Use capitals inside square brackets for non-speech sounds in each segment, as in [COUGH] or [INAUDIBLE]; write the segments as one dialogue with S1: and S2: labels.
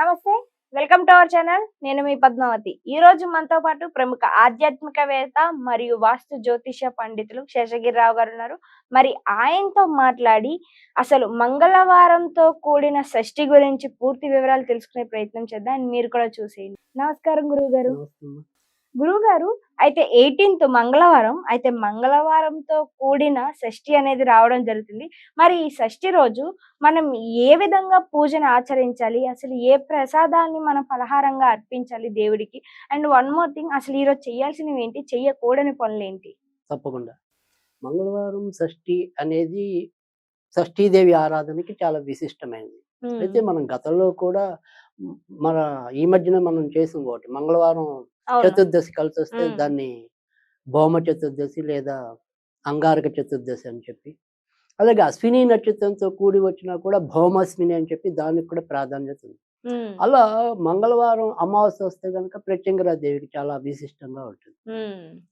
S1: నమస్తే welcome to our channel. నేను మీ పద్మావతి. ఈ రోజు మనతో పాటు ప్రముఖ ఆధ్యాత్మికవేత్త మరియు వాస్తు జ్యోతిష పండితులు శేషగిరిరావు గారు ఉన్నారు. మరి ఆయనతో మాట్లాడి అసలు మంగళవారంతో కూడిన షష్ఠి గురించి పూర్తి వివరాలు తెలుసుకునే ప్రయత్నం చేద్దాం. మీరు కూడా చూసేయండి. నమస్కారం గురువు గారు
S2: నమస్తేమ్మా.
S1: గురువు గారు అయితే ఎయిటీన్త్ మంగళవారం అయితే మంగళవారంతో కూడిన షష్ఠి అనేది రావడం జరుగుతుంది. మరి ఈ షష్ఠి రోజు మనం ఏ విధంగా పూజను ఆచరించాలి? అసలు ఏ ప్రసాదాన్ని మనం ఫలహారంగా అర్పించాలి దేవుడికి? అండ్ వన్ మోర్ థింగ్ అసలు ఈరోజు చేయాల్సినవి ఏంటి? చెయ్యకూడని పనులు ఏంటి?
S2: తప్పకుండా. మంగళవారం షష్ఠి అనేది షష్ఠీదేవి ఆరాధనకి చాలా విశిష్టమైనది. అయితే మనం గతంలో కూడా మన ఈ మధ్యన మనం చేసిన ఒకటి. మంగళవారం. చతుర్దశి కలిసి వస్తే. దాన్ని భౌమ చతుర్దశి లేదా అంగారక చతుర్దశి అని చెప్పి. అలాగే అశ్విని నక్షత్రంతో కూడి వచ్చినా కూడా భౌమాశ్విని అని చెప్పి దానికి కూడా ప్రాధాన్యత ఉంది. అలా మంగళవారం అమావాస్య వస్తే కనుక ప్రత్యంగరా దేవికి చాలా విశిష్టంగా ఉంటుంది.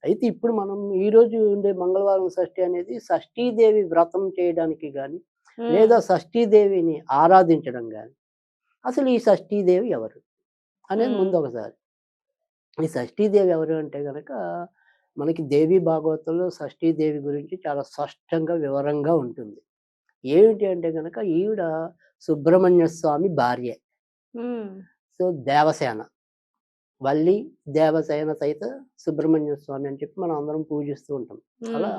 S2: అయితే ఇప్పుడు మనం ఈ రోజు ఉండే మంగళవారం షష్ఠి అనేది షష్ఠీదేవి వ్రతం చేయడానికి కానీ లేదా షష్ఠీదేవిని ఆరాధించడం కానీ అసలు ఈ షష్ఠీదేవి ఎవరు? అనేది. ముందు ఒకసారి. ఈ షష్ఠీదేవి ఎవరు అంటే కనుక మనకి దేవి భాగవతంలో షష్ఠీదేవి గురించి చాలా స్పష్టంగా వివరంగా ఉంటుంది. ఏమిటి అంటే కనుక ఈవిడ సుబ్రహ్మణ్య స్వామి భార్య. సో దేవసేన. వల్లి దేవసేన సహిత సుబ్రహ్మణ్య స్వామి అని చెప్పి మనం అందరం పూజిస్తూ ఉంటాం. అలా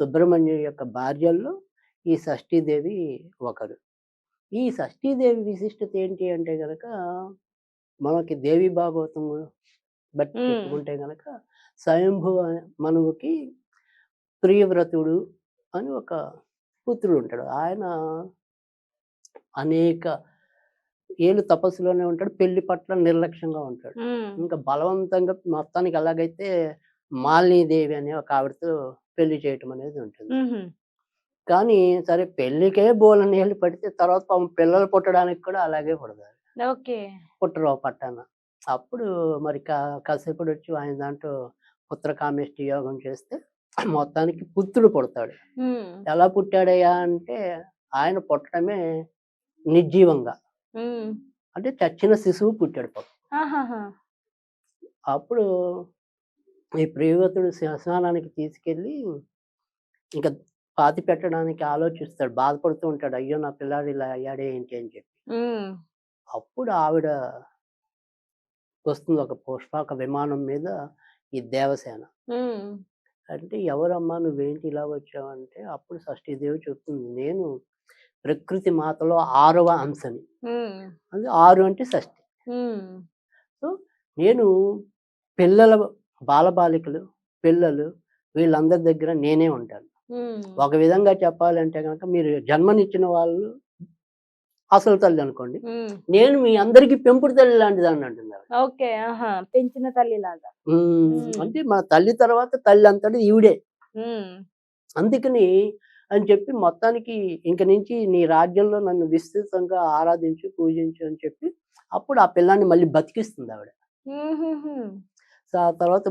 S2: సుబ్రహ్మణ్యం యొక్క భార్యల్లో ఈ షష్ఠీదేవి ఒకరు. ఈ షష్ఠీదేవి విశిష్టత ఏంటి అంటే గనక మనకి దేవి భాగవతం
S1: మ్మ్.
S2: చెప్పుకుంటే గనక స్వయంభువ మనువుకి ప్రియవ్రతుడు అని ఒక పుత్రుడు ఉంటాడు ఆయన అనేక ఏళ్ళు తపస్సులోనే ఉంటాడు పెళ్ళి పట్ల నిర్లక్ష్యంగా ఉంటాడు. ఇంకా బలవంతంగా మొత్తానికి ఎలాగైతే మాలినీదేవి అనే ఒక ఆవిడతో పెళ్ళి చేయటం అనేది ఉంటుంది. కానీ సరే పెళ్ళికే బోలని ఏళ్ళు పడితే తర్వాత పాపం పిల్లలు పుట్టడానికి కూడా అలాగే పుడతారు.
S1: ఓకే.
S2: పుట్టరు ఓ పట్టాన. అప్పుడు మరి కా కాసేపటి వచ్చి ఆయన దాంట్లో పుత్ర కామేష్టి యోగం చేస్తే [CLEARS THROAT] మొత్తానికి పుత్రుడు పుడతాడు. ఎలా పుట్టాడయ్యా అంటే ఆయన పుట్టడమే నిర్జీవంగా. అంటే చచ్చిన శిశువు పుట్టాడు అప్పుడు ఈ ప్రియవతుడు శ్మశానానికి తీసుకెళ్ళి ఇంకా పాతి పెట్టడానికి ఆలోచిస్తాడు. బాధపడుతూ ఉంటాడు. అయ్యో నా పిల్లాడు ఇలా అయ్యాడే ఏంటి అని చెప్పి. అప్పుడు ఆవిడ వస్తుంది. ఒక పుష్పక విమానం మీద ఈ దేవసేన. అంటే ఎవరమ్మా నువ్వేంటి ఇలా వచ్చావంటే అప్పుడు షష్ఠీదేవి చెప్తుంది. నేను ప్రకృతి మాతలో ఆరవ అంశని. అది ఆరు అంటే షష్ఠి.
S1: ఉమ్,
S2: నేను పిల్లల బాలబాలికలు పిల్లలు వీళ్ళందరి దగ్గర నేనే ఉంటాను. ఒక విధంగా చెప్పాలంటే కనుక మీరు జన్మనిచ్చిన వాళ్ళు అసలు తల్లి అనుకోండి. నేను మీ అందరికీ పెంపుడు తల్లి లాంటిది అని ఆవిడ.
S1: ఓకే పెంచిన తల్లి లాగా.
S2: అంటే మన తల్లి తర్వాత తల్లి అంతటి ఈవిడే. అందుకని అని చెప్పి మొత్తానికి ఇంక నుంచి నీ రాజ్యంలో నన్ను విస్తృతంగా ఆరాధించు పూజించు అని చెప్పి అప్పుడు ఆ పిల్లాన్ని మళ్ళీ బతికిస్తుంది ఆవిడ.
S1: ఉహుహు,
S2: సో ఆ తర్వాత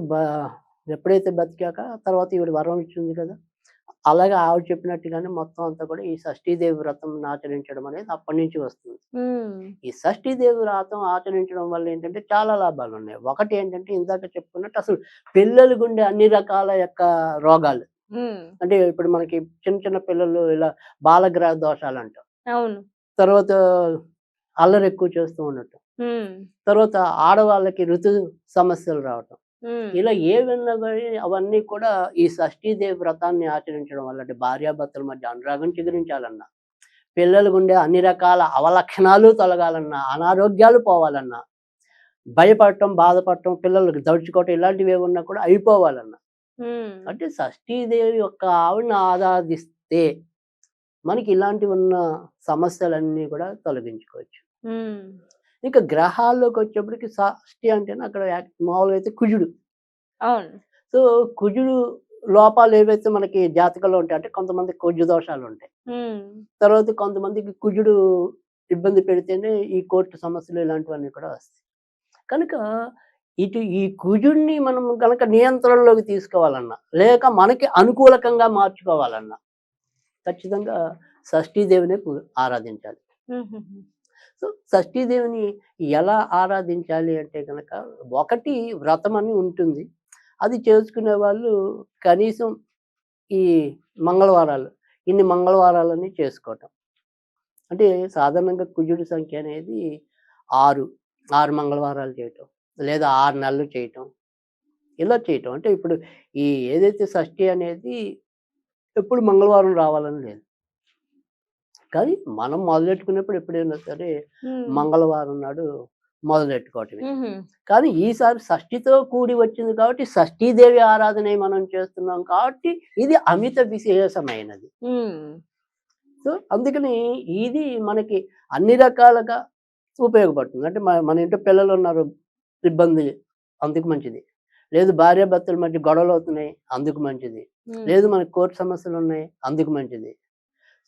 S2: ఎప్పుడైతే బతికాక తర్వాత ఈవిడ వరం ఇచ్చింది కదా. అలాగే ఆవిడ చెప్పినట్టుగానే మొత్తం అంతా కూడా ఈ షష్ఠీదేవి వ్రతం ఆచరించడం అనేది అప్పటి నుంచి వస్తుంది. ఈ షష్ఠీదేవి వ్రతం ఆచరించడం వల్ల ఏంటంటే చాలా లాభాలు ఉన్నాయి. ఒకటి ఏంటంటే ఇందాక చెప్పుకున్నట్టు అసలు పిల్లలకు ఉండే అన్ని రకాల యొక్క రోగాలు. అంటే ఇప్పుడు మనకి చిన్న చిన్న పిల్లలు ఇలా బాలగ్రహ దోషాలు అంటాం
S1: అవును.
S2: తర్వాత అల్లరి ఎక్కువ చేస్తూ ఉండటం. తర్వాత ఆడవాళ్ళకి ఋతు సమస్యలు రావటం. ఇలా ఏవన్నా కానీ అవన్నీ కూడా ఈ షష్ఠీదేవి వ్రతాన్ని ఆచరించడం వల్ల అంటే భార్యాభర్తల మధ్య అనురాగం చిగురించాలన్నా పిల్లలకు ఉండే అన్ని రకాల అవలక్షణాలు తొలగాలన్నా అనారోగ్యాలు పోవాలన్నా భయపడటం బాధపడటం పిల్లలకు దడుచుకోవటం ఇలాంటివి ఏమన్నా కూడా అయిపోవాలన్నా. అంటే షష్ఠీదేవి యొక్క ఆవిడని ఆరాధిస్తే మనకి ఇలాంటివి ఉన్న సమస్యలన్నీ కూడా తొలగించుకోవచ్చు. ఇంకా గ్రహాల్లోకి వచ్చేప్పటికి షష్ఠి అంటే అక్కడ మామూలుగా అయితే కుజుడు.
S1: అవును.
S2: సో కుజుడు లోపాలు ఏవైతే మనకి జాతకంలో ఉంటాయి అంటే కొంతమంది కుజు దోషాలు ఉంటాయి తర్వాత కొంతమందికి కుజుడు ఇబ్బంది పెడితేనే ఈ కోర్టు సమస్యలు ఇలాంటివన్నీ కూడా వస్తాయి. కనుక ఇటు ఈ కుజుడిని మనం కనుక నియంత్రణలోకి తీసుకోవాలన్నా లేక మనకి అనుకూలకంగా మార్చుకోవాలన్నా ఖచ్చితంగా షష్ఠీదేవిని ఆరాధించాలి. సో షష్ఠీదేవిని ఎలా ఆరాధించాలి అంటే కనుక ఒకటి వ్రతం అని ఉంటుంది. అది చేసుకునే వాళ్ళు కనీసం ఈ మంగళవారాలు ఇన్ని మంగళవారాలని చేసుకోవటం. అంటే సాధారణంగా కుజుడి సంఖ్య అనేది ఆరు ఆరు మంగళవారాలు చేయటం లేదా ఆరు నెలలు చేయటం ఇలా చేయటం. అంటే ఇప్పుడు ఈ ఏదైతే షష్ఠి అనేది ఎప్పుడు మంగళవారం రావాలని లేదు. కానీ మనం మొదలెట్టుకున్నప్పుడు ఎప్పుడైనా సరే. మంగళవారం నాడు మొదలెట్టుకోవటమే. కానీ ఈసారి షష్ఠితో కూడి వచ్చింది కాబట్టి షష్ఠీదేవి ఆరాధన మనం చేస్తున్నాం కాబట్టి ఇది అమిత విశేషమైనది. సో అందుకని ఇది మనకి అన్ని రకాలుగా ఉపయోగపడుతుంది అంటే మన మన ఇంట్లో పిల్లలు ఉన్నారు ఇబ్బంది అందుకు మంచిది లేదు భార్యాభర్తల మధ్య గొడవలు అవుతున్నాయి అందుకు మంచిది. లేదు మనకి కోర్టు సమస్యలు ఉన్నాయి అందుకు మంచిది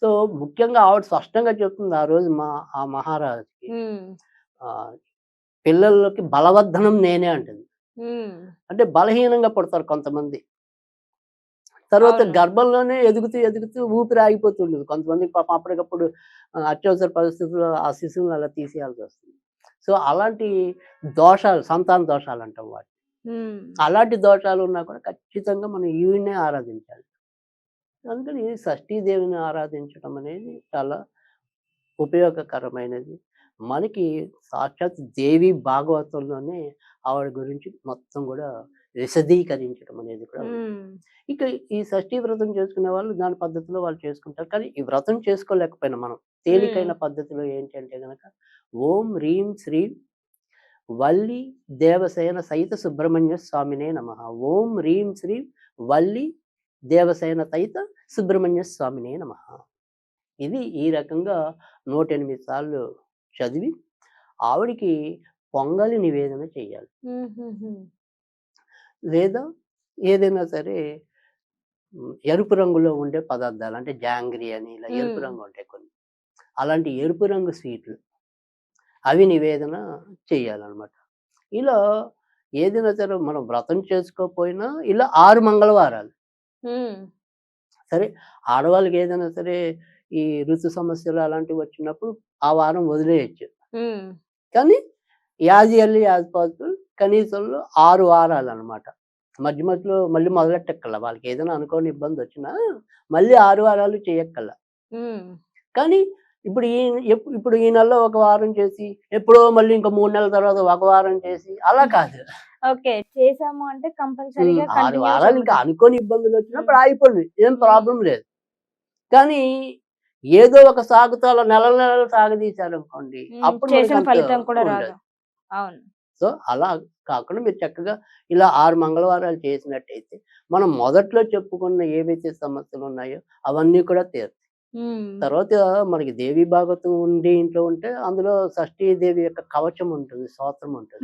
S2: సో ముఖ్యంగా ఆవిడ స్పష్టంగా చెప్తుంది ఆ రోజు మా ఆ మహారాజుకి. పిల్లలకి బలవర్ధనం నేనే అంటుంది. అంటే బలహీనంగా పుడతారు కొంతమంది. తర్వాత. గర్భంలోనే ఎదుగుతూ ఎదుగుతూ ఊపిరి ఆగిపోతుండదు. కొంతమందికి పాపం అప్పటికప్పుడు అత్యవసర పరిస్థితుల్లో ఆ శిశువుని అలా తీసేయాల్సి వస్తుంది. సో అలాంటి దోషాలు సంతాన దోషాలు అంటాం వాటి. అలాంటి దోషాలు ఉన్నా కూడా ఖచ్చితంగా మనం ఈవిడ్నే ఆరాధించాలి. అందుకని షష్ఠీదేవిని ఆరాధించడం అనేది చాలా ఉపయోగకరమైనది. మనకి సాక్షాత్ దేవి భాగవతంలోనే ఆవిడ గురించి మొత్తం కూడా విశదీకరించడం అనేది కూడా. ఇక ఈ షష్ఠీ వ్రతం చేసుకునే వాళ్ళు దాని పద్ధతిలో వాళ్ళు చేసుకుంటారు. కానీ ఈ వ్రతం చేసుకోలేకపోయినా మనం. తేలికైన పద్ధతిలో ఏంటంటే గనక ఓం హ్రీం శ్రీం వల్లి దేవసేన సహిత సుబ్రహ్మణ్య స్వామినే నమ. ఓం హ్రీం శ్రీం వల్లి దేవసేన సహిత సుబ్రహ్మణ్య స్వామినే నమ ఇది ఈ రకంగా నూట ఎనిమిది సార్లు చదివి ఆవిడికి పొంగలి నివేదన చేయాలి. లేదా ఏదైనా సరే ఎరుపు రంగులో ఉండే పదార్థాలు అంటే జాంగ్రీ అని ఇలా ఎరుపు. రంగు ఉంటాయి కొన్ని అలాంటి ఎరుపు రంగు స్వీట్లు అవి నివేదన చేయాలన్నమాట ఇలా ఏదైనా సరే మనం వ్రతం చేసుకోకపోయినా ఇలా ఆరు మంగళవారాలు సరే ఆడవాళ్ళకి ఏదైనా సరే ఈ ఋతు సమస్యలు అలాంటివి వచ్చినప్పుడు ఆ వారం వదిలేయచ్చు. కానీ యాజ్ ఇయర్లీ యాజ్ పాసిబుల్ కనీసంలో ఆరు వారాలు అనమాట మధ్య మధ్యలో మళ్ళీ మొదలెట్టక్కల వాళ్ళకి ఏదైనా అనుకోని ఇబ్బంది వచ్చినా మళ్ళీ ఆరు వారాలు చేయక్కల. కానీ ఇప్పుడు ఈ ఎప్- ఇప్పుడు ఈ నెలలో ఒక వారం చేసి ఎప్పుడో మళ్ళీ ఇంకా మూడు నెలల తర్వాత ఒక వారం చేసి అలా [LAUGHS] కాదు.
S1: ఓకే. చేసాము అంటే కంపల్సరీగా
S2: ఆరు వారాలు ఇంకా అనుకోని ఇబ్బందులు వచ్చినప్పుడు ఆగిపోయింది ఏం ప్రాబ్లం లేదు. కానీ ఏదో ఒక సాగుతో అలా నెల నెలలు సాగదీశారు అనుకోండి అప్పుడు
S1: చేసిన
S2: అంత
S1: ఫలితం కూడా
S2: ఉండదు.
S1: రాదు. అవును.
S2: సో అలా కాకుండా మీరు చక్కగా ఇలా ఆరు మంగళవారాలు చేసినట్టయితే మనం మొదట్లో చెప్పుకున్న ఏవైతే సమస్యలు ఉన్నాయో అవన్నీ కూడా తీరుతాయి తర్వాత మనకి దేవి భాగవతం ఉండి ఇంట్లో ఉంటే అందులో షష్ఠీ దేవి యొక్క కవచం ఉంటుంది స్తోత్రం ఉంటుంది.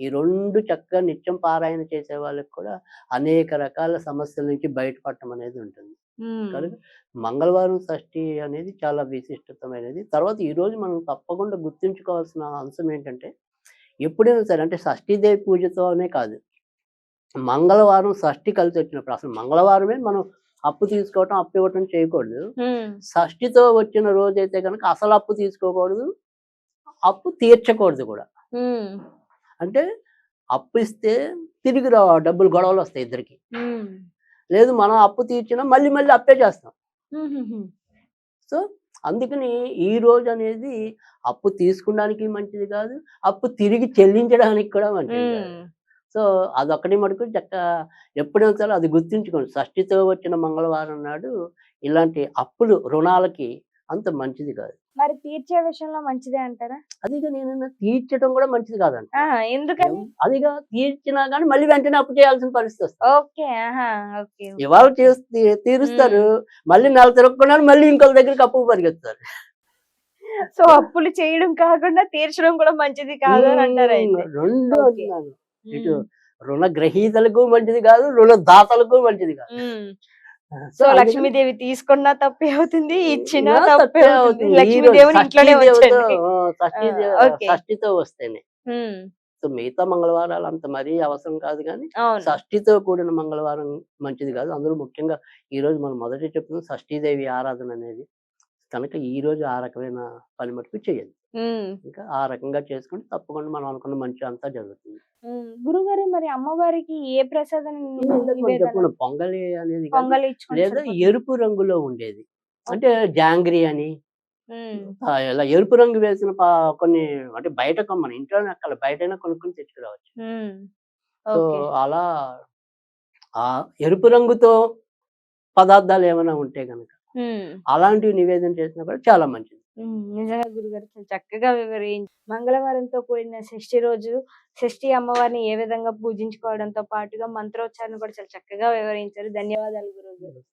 S2: ఈ రెండు చక్కగా నిత్యం పారాయణ చేసే వాళ్ళకి కూడా అనేక రకాల సమస్యల నుంచి బయటపడటం అనేది ఉంటుంది. కనుక మంగళవారం షష్ఠి అనేది చాలా విశిష్టతమైనది తర్వాత ఈ రోజు మనం తప్పకుండా గుర్తుంచుకోవాల్సిన అంశం ఏంటంటే ఎప్పుడైనా సరే అంటే షష్ఠీదేవి పూజతోనే కాదు మంగళవారం షష్ఠి కలిసి వచ్చినప్పుడు అసలు మంగళవారమే మనం అప్పు తీసుకోవటం అప్పు ఇవ్వటం చేయకూడదు
S1: ఉమ్.
S2: షష్ఠితో వచ్చిన రోజైతే కనుక అసలు అప్పు తీసుకోకూడదు అప్పు తీర్చకూడదు కూడా. అంటే అప్పు ఇస్తే తిరిగి రా డబ్బులు గొడవలు వస్తాయి ఇద్దరికి. లేదు మనం అప్పు తీర్చినా మళ్ళీ మళ్ళీ అప్పే చేస్తాం. సో అందుకని ఈ రోజు అనేది అప్పు తీసుకోవడానికి మంచిది కాదు అప్పు తిరిగి చెల్లించడానికి కూడా మంచిది. సో అదొక్కటి మటుకు చక్క ఎప్పుడైనా అది గుర్తుంచుకోండి. షష్ఠితో వచ్చిన మంగళవారం నాడు ఇలాంటి అప్పులు రుణాలకి అంత మంచిది కాదు.
S1: మరి తీర్చే విషయంలో మంచిదే అంటారా?
S2: అదిగా నేను తీర్చడం కూడా మంచిది
S1: ఆహా, ఎందుకని?
S2: అదిగా తీర్చినా కానీ మళ్ళీ వెంటనే అప్పు చేయాల్సిన పరిస్థితి వస్తుంది. ఇవాళ చేస్తే తీరుస్తారు. మళ్ళీ నెల తిరగకుండా మళ్ళీ ఇంకొక దగ్గరికి అప్పు పరిగెత్తారు
S1: సో అప్పులు చేయడం కాకుండా తీర్చడం కూడా మంచిది కాదు అని అంటారు
S2: రెండు ఇటు రుణ గ్రహీతలకు మంచిది కాదు రుణ దాతలకు మంచిది కాదు. సో
S1: లక్ష్మీదేవి తీసుకున్నా తప్పే అవుతుంది ఇచ్చినా తప్పే అవుతుంది. లక్ష్మీదేవిని ఇంట్లోనే.
S2: షష్ఠితో వస్తేనే. సో మిగతా మంగళవారాలు అంత మరీ అవసరం కాదు కానీ షష్ఠితో కూడిన మంగళవారం మంచిది కాదు. అందులో ముఖ్యంగా ఈ రోజు మనం మొదటి చెప్తున్న షష్ఠీదేవి ఆరాధన అనేది. కనుక ఈ రోజు ఆ రకమైన పని మటుకు చేయండి. ఇంకా ఆ రకంగా చేసుకుంటే తప్పకుండా మనం అనుకున్న మంచి అంతా జరుగుతుంది.
S1: గురుగారు మరి అమ్మవారికి ఏ ప్రసాదం
S2: మనం పొంగలి అనేది లేదా? ఎరుపు రంగులో ఉండేది. అంటే జాంగ్రీ అని ఇలా ఎరుపు రంగు వేసిన కొన్ని అంటే బయట కొమ్మని ఇంట్లోనే అక్కడ బయటైనా కొనుక్కొని తెచ్చుకురావచ్చు. సో అలా ఆ ఎరుపు రంగుతో పదార్థాలు ఏమైనా ఉంటే గనక
S1: ఉమ్.
S2: అలాంటివి నివేదన చేసినా కూడా చాలా మంచిది.
S1: నిజంగా గురుగారు చాలా చక్కగా వివరించి మంగళవారంతో కూడిన షష్ఠి రోజు షష్ఠి అమ్మవారిని ఏ విధంగా పూజించుకోవడంతో పాటుగా మంత్రోచ్చారణ కూడా చాలా చక్కగా వివరించారు. ధన్యవాదాలు గురుగారు.